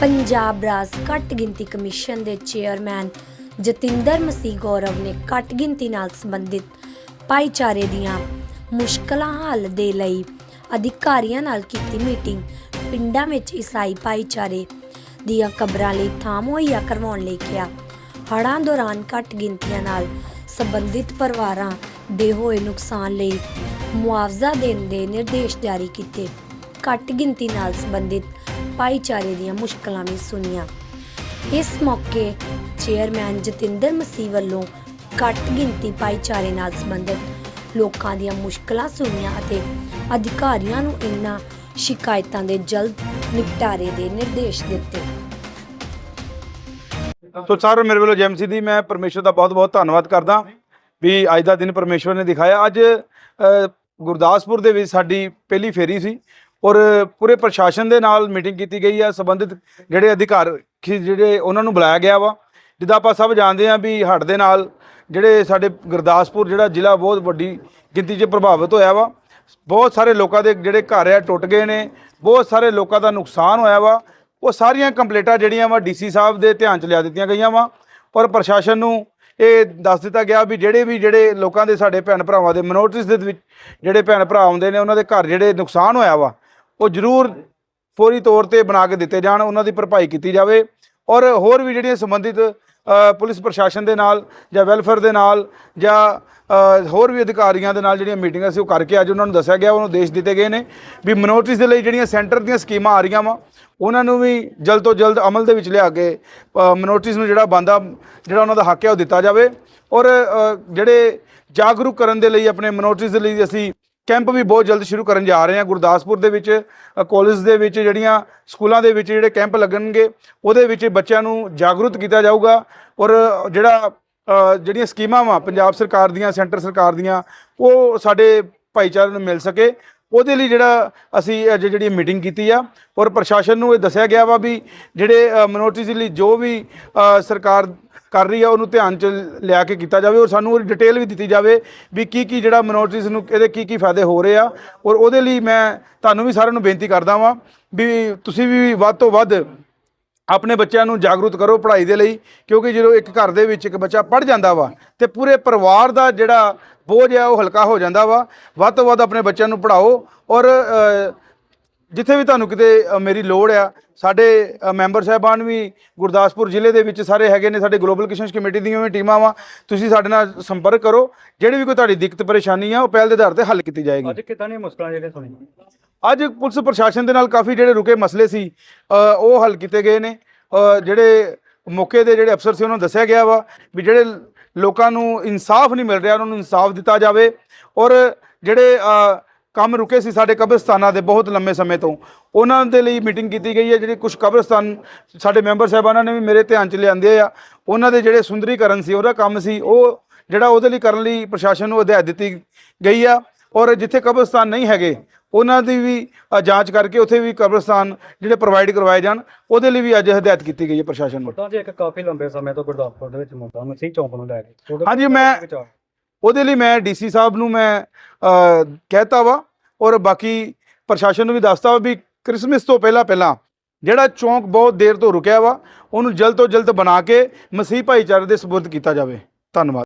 ਪੰਜਾਬ ਰਾਜ ਘੱਟ ਗਿਣਤੀ ਕਮਿਸ਼ਨ ਦੇ ਚੇਅਰਮੈਨ ਜਤਿੰਦਰ ਮਸੀਹ ਗੌਰਵ ਨੇ ਘੱਟ ਗਿਣਤੀ ਨਾਲ ਸੰਬੰਧਿਤ ਭਾਈਚਾਰੇ ਦੀਆਂ ਮੁਸ਼ਕਲਾਂ ਹੱਲ ਦੇ ਲਈ ਅਧਿਕਾਰੀਆਂ ਨਾਲ ਕੀਤੀ ਮੀਟਿੰਗ। ਪਿੰਡਾਂ ਵਿੱਚ ਈਸਾਈ ਭਾਈਚਾਰੇ ਦੀਆਂ ਕਬਰਾਂ ਲਈ ਥਾਂ ਮੁਹੱਈਆ ਕਰਵਾਉਣ ਲਈ ਕਿਹਾ। ਹੜ੍ਹਾਂ ਦੌਰਾਨ ਘੱਟ ਗਿਣਤੀਆਂ ਨਾਲ ਸੰਬੰਧਿਤ ਪਰਿਵਾਰਾਂ ਦੇ ਹੋਏ ਨੁਕਸਾਨ ਲਈ ਮੁਆਵਜ਼ਾ ਦੇਣ ਦੇ ਨਿਰਦੇਸ਼ ਜਾਰੀ ਕੀਤੇ। ਘੱਟ ਗਿਣਤੀ ਨਾਲ ਸੰਬੰਧਿਤ ਭਾਈਚਾਰੇ ਦੀਆਂ ਮੁਸ਼ਕਲਾਂ ਵੀ ਸੁਣੀਆਂ। ਇਸ ਮੌਕੇ ਚੇਅਰਮੈਨ ਜਤਿੰਦਰ ਮਸੀਹ ਵੱਲੋਂ ਘੱਟ ਗਿਣਤੀ ਭਾਈਚਾਰੇ ਨਾਲ ਸੰਬੰਧਿਤ ਲੋਕਾਂ ਦੀਆਂ ਮੁਸ਼ਕਲਾਂ ਸੁਣੀਆਂ ਅਤੇ ਅਧਿਕਾਰੀਆਂ ਨੂੰ ਇਨ੍ਹਾਂ ਸ਼ਿਕਾਇਤਾਂ ਦੇ ਜਲਦ ਨਿਪਟਾਰੇ ਦੇ ਨਿਰਦੇਸ਼ ਦਿੱਤੇ। ਤੋ ਸਾਰ ਮੇਰੇ ਵੱਲੋਂ ਜੈਮਸੀ ਦੀ ਮੈਂ ਪਰਮੇਸ਼ਰ ਦਾ ਬਹੁਤ-ਬਹੁਤ ਧੰਨਵਾਦ ਕਰਦਾ ਵੀ ਅੱਜ ਦਾ ਦਿਨ ਪਰਮੇਸ਼ਰ ਨੇ ਦਿਖਾਇਆ। ਅੱਜ ਗੁਰਦਾਸਪੁਰ ਦੇ ਵਿੱਚ ਸਾਡੀ ਪਹਿਲੀ ਫੇਰੀ ਸੀ। ਔਰ ਪੂਰੇ ਪ੍ਰਸ਼ਾਸਨ ਦੇ ਨਾਲ ਮੀਟਿੰਗ ਕੀਤੀ ਗਈ ਆ, ਸੰਬੰਧਿਤ ਜਿਹੜੇ ਅਧਿਕਾਰ ਜਿਹੜੇ ਉਹਨਾਂ ਨੂੰ ਬੁਲਾਇਆ ਗਿਆ ਵਾ, ਜਿੱਦਾਂ ਆਪਾਂ ਸਭ ਜਾਣਦੇ ਆ ਵੀ ਹੜ੍ਹ ਦੇ ਨਾਲ ਜਿਹੜੇ ਸਾਡੇ ਗੁਰਦਾਸਪੁਰ ਜਿਹੜਾ ਜ਼ਿਲ੍ਹਾ ਬਹੁਤ ਵੱਡੀ ਗਿਣਤੀ 'ਚ ਪ੍ਰਭਾਵਿਤ ਹੋਇਆ ਵਾ, ਬਹੁਤ ਸਾਰੇ ਲੋਕਾਂ ਦੇ ਜਿਹੜੇ ਘਰ ਆ ਟੁੱਟ ਗਏ ਨੇ, ਬਹੁਤ ਸਾਰੇ ਲੋਕਾਂ ਦਾ ਨੁਕਸਾਨ ਹੋਇਆ ਵਾ, ਉਹ ਸਾਰੀਆਂ ਕੰਪਲੇਂਟਾਂ ਜਿਹੜੀਆਂ ਵਾ ਡੀਸੀ ਸਾਹਿਬ ਦੇ ਧਿਆਨ 'ਚ ਲਿਆ ਦਿੱਤੀਆਂ ਗਈਆਂ ਵਾ ਪਰ ਪ੍ਰਸ਼ਾਸਨ ਨੂੰ ਇਹ ਦੱਸ ਦਿੱਤਾ ਗਿਆ ਵੀ ਜਿਹੜੇ ਵੀ ਜਿਹੜੇ ਲੋਕਾਂ ਦੇ ਸਾਡੇ ਭੈਣ ਭਰਾਵਾਂ ਦੇ ਮਿਨੋਰਟੀਜ਼ ਦੇ ਵਿੱਚ ਜਿਹੜੇ ਭੈਣ ਭਰਾ ਆਉਂਦੇ ਨੇ, ਉਹਨਾਂ ਦੇ ਘਰ ਜਿਹੜੇ ਨੁਕਸਾਨ ਹੋਇਆ ਵਾ ਉਹ ਜ਼ਰੂਰ ਫੌਰੀ ਤੌਰ ਤੇ ਬਣਾ ਕੇ ਦਿੱਤੇ ਜਾਣ, ਉਹਨਾਂ ਦੀ ਭਰਪਾਈ ਕੀਤੀ ਜਾਵੇ। ਔਰ ਹੋਰ ਵੀ ਜਿਹੜੀਆਂ ਸੰਬੰਧਿਤ ਪੁਲਿਸ ਪ੍ਰਸ਼ਾਸਨ ਦੇ ਨਾਲ ਜਾਂ ਵੈਲਫੇਅਰ ਦੇ ਨਾਲ ਜਾਂ ਹੋਰ ਵੀ ਅਧਿਕਾਰੀਆਂ ਦੇ ਨਾਲ ਜਿਹੜੀਆਂ ਮੀਟਿੰਗਾਂ ਸੀ ਉਹ ਕਰਕੇ ਅੱਜ ਉਹਨਾਂ ਨੂੰ ਦੱਸਿਆ ਗਿਆ, ਉਹਨੂੰ ਦੇਸ਼ ਦਿੱਤੇ ਗਏ ਨੇ ਵੀ ਮਿਨੋਰਟੀਜ਼ ਦੇ ਲਈ ਜਿਹੜੀਆਂ ਸੈਂਟਰ ਦੀਆਂ ਸਕੀਮਾਂ ਆ ਰਹੀਆਂ ਵਾ, ਉਹਨਾਂ ਨੂੰ ਵੀ ਜਲਦ ਤੋਂ ਜਲਦ ਅਮਲ ਦੇ ਵਿੱਚ ਲਿਆ ਕੇ ਮਿਨੋਰਟੀਜ਼ ਨੂੰ ਜਿਹੜਾ ਬੰਦਾ, ਜਿਹੜਾ ਉਹਨਾਂ ਦਾ ਹੱਕ ਹੈ ਉਹ ਦਿੱਤਾ ਜਾਵੇ। ਔਰ ਜਿਹੜੇ ਜਾਗਰੂਕ ਕਰਨ ਦੇ ਲਈ ਆਪਣੇ ਮਿਨੋਰਟੀਜ਼ ਦੇ ਲਈ ਅਸੀਂ ਕੈਂਪ ਵੀ ਬਹੁਤ ਜਲਦ ਸ਼ੁਰੂ ਕਰਨ ਜਾ ਰਹੇ ਹਾਂ। ਗੁਰਦਾਸਪੁਰ ਦੇ ਵਿੱਚ ਕਾਲਜ ਦੇ ਵਿੱਚ ਜਿਹੜੀਆਂ ਸਕੂਲਾਂ ਦੇ ਵਿੱਚ ਜਿਹੜੇ ਕੈਂਪ ਲੱਗਣਗੇ, ਉਹਦੇ ਵਿੱਚ ਬੱਚਿਆਂ ਨੂੰ ਜਾਗਰੂਕ ਕੀਤਾ ਜਾਊਗਾ ਔਰ ਜਿਹੜਾ ਜਿਹੜੀਆਂ ਸਕੀਮਾਂ ਵਾ ਪੰਜਾਬ ਸਰਕਾਰ ਦੀਆਂ, ਸੈਂਟਰ ਸਰਕਾਰ ਦੀਆਂ, ਉਹ ਸਾਡੇ ਭਾਈਚਾਰੇ ਨੂੰ ਮਿਲ ਸਕੇ। ਉਹਦੇ ਲਈ ਜਿਹੜਾ ਅਸੀਂ ਅੱਜ ਜਿਹੜੀ ਮੀਟਿੰਗ ਕੀਤੀ ਆ ਔਰ ਪ੍ਰਸ਼ਾਸਨ ਨੂੰ ਇਹ ਦੱਸਿਆ ਗਿਆ ਵਾ ਵੀ ਜਿਹੜੇ ਮਿਨੋਰਟੀਜ਼ ਲਈ ਜੋ ਵੀ ਸਰਕਾਰ ਕਰ ਰਹੀ ਆ, ਉਹਨੂੰ ਧਿਆਨ ਚ ਲਿਆ ਕੇ ਕੀਤਾ ਜਾਵੇ ਔਰ ਸਾਨੂੰ ਉਹਦੀ ਡਿਟੇਲ ਵੀ ਦਿੱਤੀ ਜਾਵੇ ਵੀ ਕੀ ਕੀ ਜਿਹੜਾ ਮਿਨੋਰਟੀਜ਼ ਨੂੰ ਇਹਦੇ ਕੀ ਕੀ ਫਾਇਦੇ ਹੋ ਰਹੇ ਆ। ਔਰ ਉਹਦੇ ਲਈ ਮੈਂ ਤੁਹਾਨੂੰ ਵੀ ਸਾਰਿਆਂ ਨੂੰ ਬੇਨਤੀ ਕਰਦਾ ਵਾਂ ਵੀ ਤੁਸੀਂ ਵੀ ਵੱਧ ਤੋਂ ਵੱਧ ਆਪਣੇ ਬੱਚਿਆਂ ਨੂੰ ਜਾਗਰੂਕ ਕਰੋ ਪੜ੍ਹਾਈ ਦੇ ਲਈ, ਕਿਉਂਕਿ ਜਦੋਂ ਇੱਕ ਘਰ ਦੇ ਵਿੱਚ ਇੱਕ ਬੱਚਾ ਪੜ੍ਹ ਜਾਂਦਾ ਵਾ ਤੇ ਪੂਰੇ ਪਰਿਵਾਰ ਦਾ ਜਿਹੜਾ ਬੋਝ ਹੈ ਉਹ ਹਲਕਾ ਹੋ ਜਾਂਦਾ ਵਾ। ਵੱਧ ਤੋਂ ਵੱਧ ਆਪਣੇ ਬੱਚਿਆਂ ਨੂੰ ਪੜ੍ਹਾਓ ਔਰ ਜਿੱਥੇ ਵੀ ਤੁਹਾਨੂੰ ਕਿਤੇ ਅ, ਮੇਰੀ ਲੋੜ ਆ ਸਾਡੇ ਅ, ਮੈਂਬਰ ਸਾਹਿਬਾਨ ਵੀ ਗੁਰਦਾਸਪੁਰ ਜ਼ਿਲ੍ਹੇ ਦੇ ਵਿੱਚ ਸਾਰੇ ਹੈਗੇ ਨੇ ਸਾਡੇ ਗਲੋਬਲ ਕਿਸ਼ਨਸ ਕਮੇਟੀ ਦੀਆਂ ਵੀ ਟੀਮਾਂ ਵਾ ਤੁਸੀਂ ਸਾਡੇ ਨਾਲ ਸੰਪਰਕ ਕਰੋ ਜਿਹੜੀ ਵੀ ਕੋਈ ਤੁਹਾਡੀ ਦਿੱਕਤ ਪਰੇਸ਼ਾਨੀ ਆ ਉਹ ਪਹਿਲ ਦੇ ਆਧਾਰ ਤੇ ਹੱਲ ਕੀਤੀ ਜਾਏਗੀ। ਅੱਜ ਕਿੱਦਾਂ ਦੀਆਂ ਮੁਸ਼ਕਲਾਂ ਜਿਹੜੇ ਸੁਣੀ ਅੱਜ ਪੁਲਿਸ ਪ੍ਰਸ਼ਾਸਨ ਦੇ ਨਾਲ ਕਾਫੀ ਜਿਹੜੇ ਰੁਕੇ ਮਸਲੇ ਸੀ ਅ, ਉਹ ਹੱਲ ਕੀਤੇ ਗਏ ਨੇ ਅ, ਜਿਹੜੇ ਮੌਕੇ ਦੇ ਜਿਹੜੇ ਅਫਸਰ ਸੀ ਉਹਨਾਂ ਨੂੰ ਦੱਸਿਆ ਗਿਆ ਵਾ ਵੀ ਜਿਹੜੇ ਲੋਕਾਂ ਨੂੰ ਇਨਸਾਫ ਨਹੀਂ ਮਿਲ ਰਿਹਾ ਉਹਨਾਂ ਨੂੰ ਇਨਸਾਫ ਦਿੱਤਾ ਜਾਵੇ ਔਰ ਜਿਹੜੇ ਅ, ਕੰਮ ਰੁਕੇ ਸੀ ਸਾਡੇ ਕਬਰਸਤਾਨਾਂ ਦੇ ਬਹੁਤ ਲੰਮੇ ਸਮੇਂ ਤੋਂ। ਉਹਨਾਂ ਦੇ ਲਈ ਮੀਟਿੰਗ ਕੀਤੀ ਗਈ ਹੈ ਜਿਹੜੇ ਕੁਝ ਕਬਰਸਤਾਨ ਸਾਡੇ ਮੈਂਬਰ ਸਾਹਿਬਾਨਾਂ ਨੇ ਵੀ ਮੇਰੇ ਧਿਆਨ 'ਚ ਲਿਆਂਦੇ ਆ। ਉਹਨਾਂ ਦੇ ਜਿਹੜੇ ਸੁੰਦਰੀਕਰਨ ਸੀ ਉਹਦਾ ਕੰਮ ਸੀ ਉਹ ਜਿਹੜਾ ਉਹਦੇ ਲਈ ਕਰਨ ਲਈ ਪ੍ਰਸ਼ਾਸਨ ਨੂੰ ਹਦਾਇਤ ਦਿੱਤੀ ਗਈ ਆ। ਔਰ ਜਿੱਥੇ ਕਬਰਸਤਾਨ ਨਹੀਂ ਹੈਗੇ ਉਹਨਾਂ ਦੀ ਵੀ ਜਾਂਚ ਕਰਕੇ ਉੱਥੇ ਵੀ ਕਬਰਸਤਾਨ ਜਿਹੜੇ ਪ੍ਰੋਵਾਈਡ ਕਰਵਾਏ ਜਾਣ ਉਹਦੇ ਲਈ ਵੀ ਅੱਜ ਹਦਾਇਤ ਕੀਤੀ ਗਈ ਹੈ ਪ੍ਰਸ਼ਾਸਨ ਨੂੰ ਤਾਂ ਜੀ ਇੱਕ ਕਾਫੀ ਲੰਬੇ ਸਮੇਂ ਤੋਂ ਗੁਰਦਾਸਪੁਰ ਦੇ ਵਿੱਚ ਮੁੱਦਾ ਮਸੀਹ ਚੌਂਕ ਨੂੰ ਲੈ ਕੇ। ਹਾਂਜੀ, ਮੈਂ-। ਉਹਦੇ ਲਈ ਮੈਂ ਡੀਸੀ ਸਾਹਿਬ ਨੂੰ ਮੈਂ ਕਹਿਤਾ ਵਾ ਔਰ ਬਾਕੀ ਪ੍ਰਸ਼ਾਸਨ ਨੂੰ ਵੀ ਦੱਸਤਾ ਵਾ ਵੀ ਕ੍ਰਿਸਮਸ ਤੋਂ ਪਹਿਲਾਂ ਪਹਿਲਾਂ ਜਿਹੜਾ ਚੌਂਕ ਬਹੁਤ ਦੇਰ ਤੋਂ ਰੁਕਿਆ ਵਾ, ਉਹਨੂੰ ਜਲਦ ਤੋਂ ਜਲਦ ਬਣਾ ਕੇ ਮਸੀਹ ਭਾਈਚਾਰੇ ਦੇ ਸਪੁਰਦ ਕੀਤਾ ਜਾਵੇ। ਧੰਨਵਾਦ।